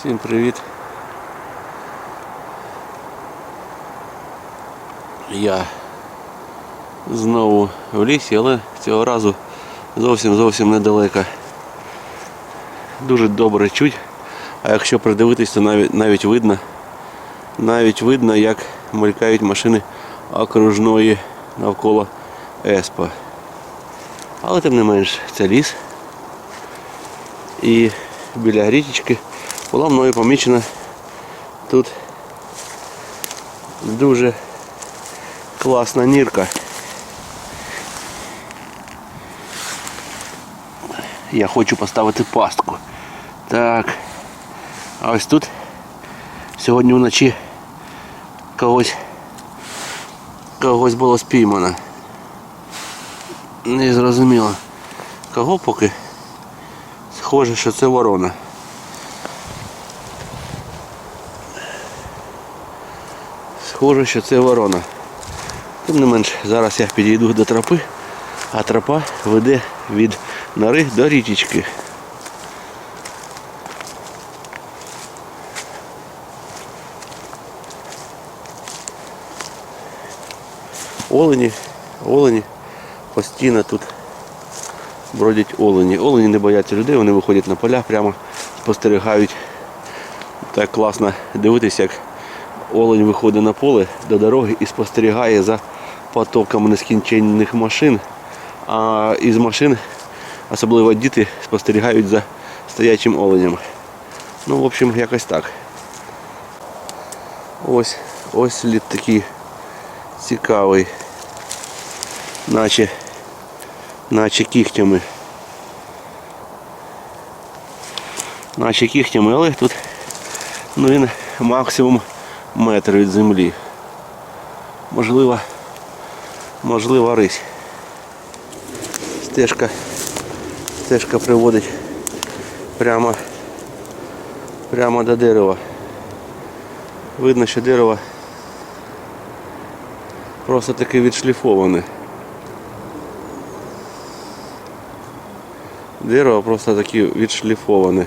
Всім привіт. Я знову в лісі, але цього разу зовсім зовсім недалеко. Дуже добре чуть. А якщо придивитись, то навіть, навіть видно, навіть видно, як мелькають машини окружної навколо Еспа. Але тим не менш це ліс. І біля річечки була мною помічена тут дуже класна нірка. Я хочу поставити пастку. Так. А ось тут сьогодні вночі когось когось було спіймано. Не зрозуміло. Кого поки? Схоже, що це ворона. Схоже, що це ворона. Тим не менш, зараз я підійду до тропи, а тропа веде від нори до річечки. Олені, олені постійно тут бродять олені. Олені не бояться людей, вони виходять на поля, прямо спостерігають. Так класно дивитися, як олень виходить на поле до дороги і спостерігає за потоками нескінченних машин. А із машин, особливо діти, спостерігають за стоячим оленем. Ну, в общем, якось так. Ось, ось слід такий цікавий. Наче, наче кігтями. Наче кігтями, але тут ну, він максимум метр від землі. Можливо, можливо рись. Стежка, стежка приводить прямо, прямо до дерева. Видно, що дерево просто таки відшліфоване. Дерево просто таки відшліфоване.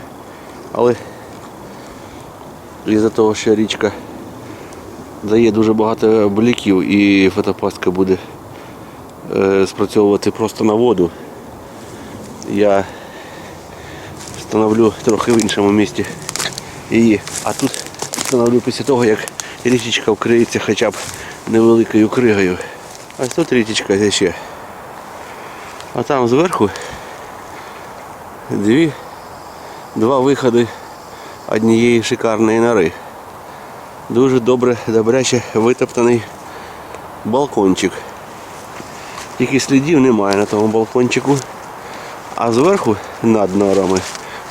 Але із-за того, що річка дає дуже багато бліків і фотопастка буде е, спрацьовувати просто на воду. Я встановлю трохи в іншому місці її. А тут встановлю після того, як річечка вкриється хоча б невеликою кригою. Ось тут річечка ще. А там зверху дві, два виходи однієї шикарної нори. Дуже добре, добряче витоптаний балкончик. Тільки слідів немає на тому балкончику. А зверху над норами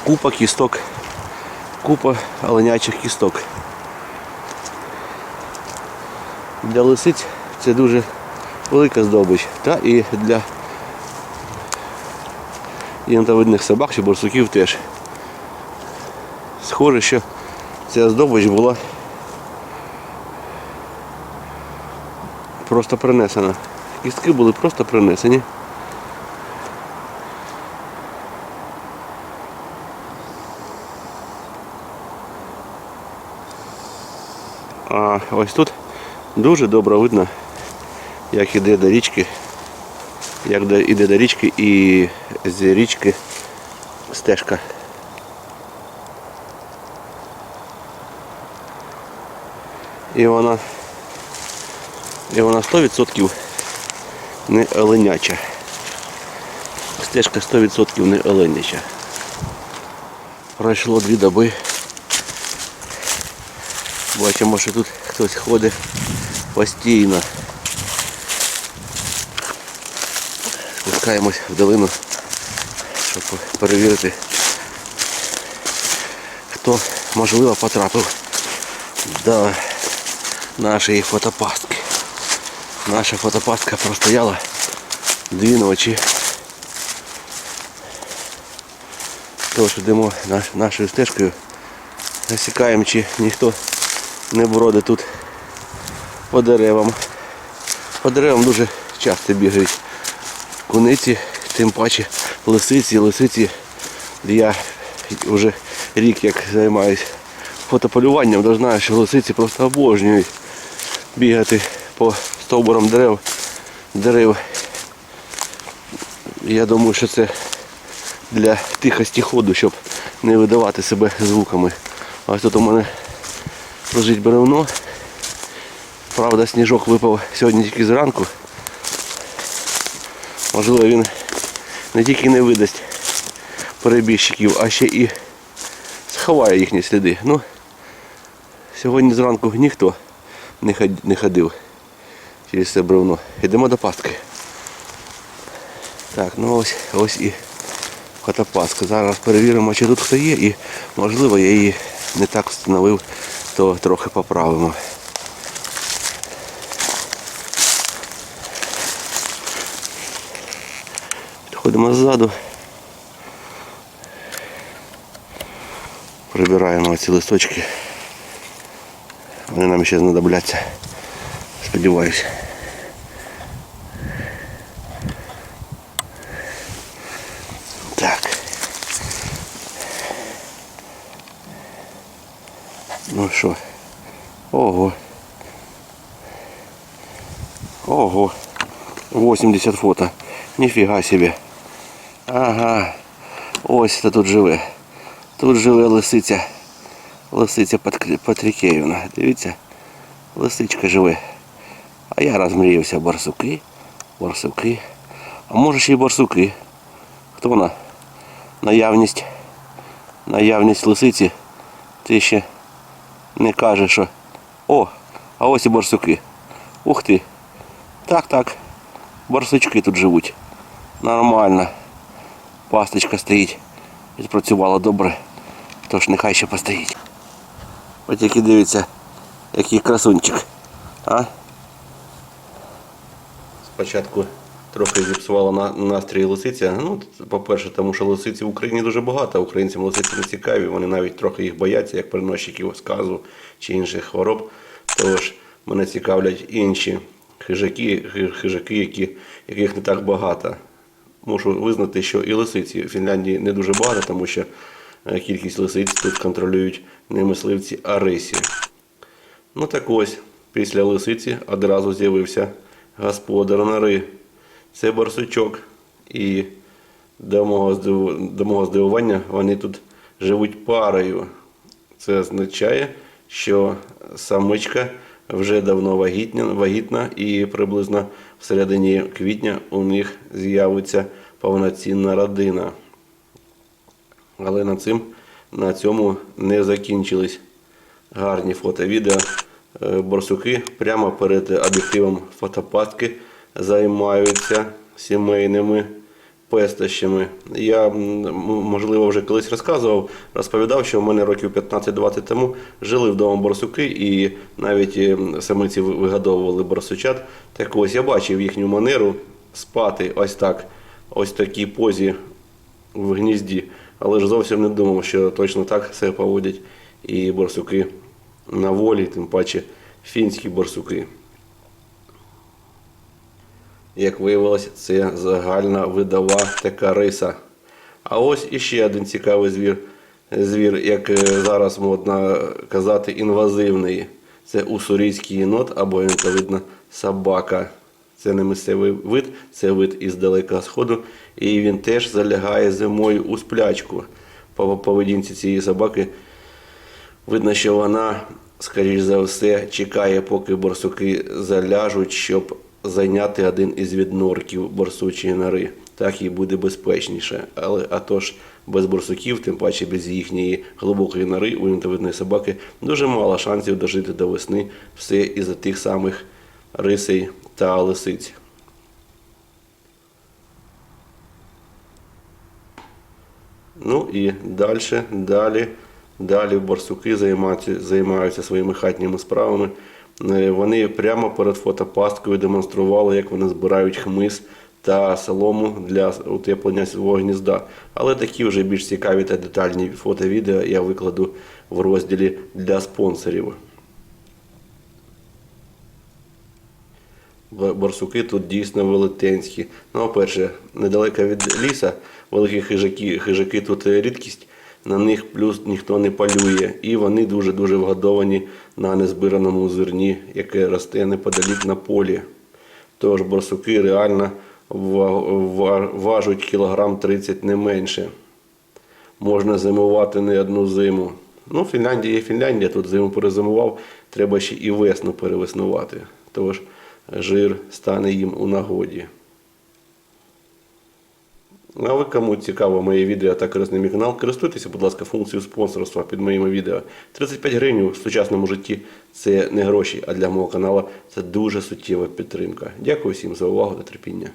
купа кісток, купа оленячих кісток. Для лисиць це дуже велика здобич. Та і для єнтовидних собак чи борсуків теж. Схоже, що ця здобич була просто принесена. Кістки були просто принесені. А ось тут дуже добре видно, як іде до річки, як іде до річки і з річки стежка. І вона і вона 100% не оленяча. Стежка 100% не оленяча. Пройшло дві доби. Бачимо, що тут хтось ходить постійно. Спускаємось в долину, щоб перевірити, хто можливо потрапив до нашої фотопастки. Наша фотопастка простояла дві ночі. Тож йдемо нашою стежкою, засікаємо, чи ніхто не бродить тут по деревам. По деревам дуже часто бігають куниці, тим паче лисиці, лисиці. Я вже рік як займаюся фотополюванням, то знаю, що лисиці просто обожнюють бігати по стовбурам дерев. дерев. Я думаю, що це для тихості ходу, щоб не видавати себе звуками. Ось тут у мене лежить бревно. Правда, сніжок випав сьогодні тільки зранку. Можливо, він не тільки не видасть перебіжчиків, а ще і сховає їхні сліди. Ну, сьогодні зранку ніхто не ходив через це бревно. Йдемо до пастки. Так, ну ось ось і фотопастка. Зараз перевіримо, чи тут хто є, і можливо я її не так встановив, то трохи поправимо. Підходимо ззаду. Прибираємо ці листочки. Вони нам ще знадобляться. Сподіваюся. Так. Ну що? Ого. Ого. 80 фото. Ніфіга собі. Ага. Ось хто тут живе. Тут живе лисиця. Лисиця Патрікеївна. Дивіться. Лисичка живе. А я розмріявся барсуки. Барсуки. А може ще й барсуки. Хто вона? Наявність. Наявність лисиці. Ти ще не каже, що. О, а ось і барсуки. Ух ти. Так, так. Барсучки тут живуть. Нормально. Пасточка стоїть. Відпрацювала добре. Тож нехай ще постоїть. Ось тільки дивіться, який красунчик. А? Спочатку трохи зіпсувала на- настрій лисиця. Ну, по-перше, тому що лисиці в Україні дуже багато, українцям лисиці не цікаві, вони навіть трохи їх бояться, як переносчиків сказу чи інших хвороб. Тож мене цікавлять інші хижаки, хижаки, які, яких не так багато. Мушу визнати, що і лисиці в Фінляндії не дуже багато, тому що е, кількість лисиць тут контролюють не мисливці, а рисі. Ну так ось, після лисиці одразу з'явився господар нори. Це барсучок. І до мого, до мого здивування вони тут живуть парою. Це означає, що самичка вже давно вагітня, вагітна і приблизно в середині квітня у них з'явиться повноцінна родина. Але на, цим, на цьому не закінчились гарні фото-відео. Е, Борсуки прямо перед об'єктивом фотопастки займаються сімейними пестощами. Я, можливо, вже колись розказував, розповідав, що в мене років 15-20 тому жили вдома борсуки і навіть самиці ви- вигадовували борсучат. Так ось я бачив їхню манеру спати ось так, ось такій позі в гнізді, але ж зовсім не думав, що точно так себе поводять і борсуки на волі, тим паче фінські борсуки. Як виявилось, це загальна видова така риса. А ось іще один цікавий звір. Звір, як е, зараз модно казати, інвазивний. Це уссурійський єнот або відповідно собака. Це не місцевий вид, це вид із далекого сходу. І він теж залягає зимою у сплячку. По поведінці цієї собаки видно, що вона, скоріш за все, чекає, поки борсуки заляжуть, щоб зайняти один із віднорків борсучої нори. Так їй буде безпечніше. Але а то ж без борсуків, тим паче без їхньої глибокої нори у інтовидної собаки, дуже мало шансів дожити до весни все із-за тих самих рисей та лисиць. Ну і далі, далі, далі борсуки займаються, займаються своїми хатніми справами. Е, Вони прямо перед фотопасткою демонстрували, як вони збирають хмиз та солому для утеплення свого гнізда. Але такі вже більш цікаві та детальні фото-відео я викладу в розділі для спонсорів. Борсуки тут дійсно велетенські. Ну, по-перше, недалеко від ліса великі хижаки, хижаки тут рідкість. На них плюс ніхто не полює. І вони дуже-дуже вгодовані на незбираному зерні, яке росте неподалік на полі. Тож борсуки реально ва- ва- кілограм 30 не менше. Можна зимувати не одну зиму. Ну, Фінляндія є Фінляндія, тут зиму перезимував, треба ще і весну перевеснувати. Тож жир стане їм у нагоді. А ви кому цікаво моє відео та корисний мій канал, користуйтеся, будь ласка, функцією спонсорства під моїми відео. 35 гривень в сучасному житті це не гроші, а для мого каналу це дуже суттєва підтримка. Дякую всім за увагу та терпіння.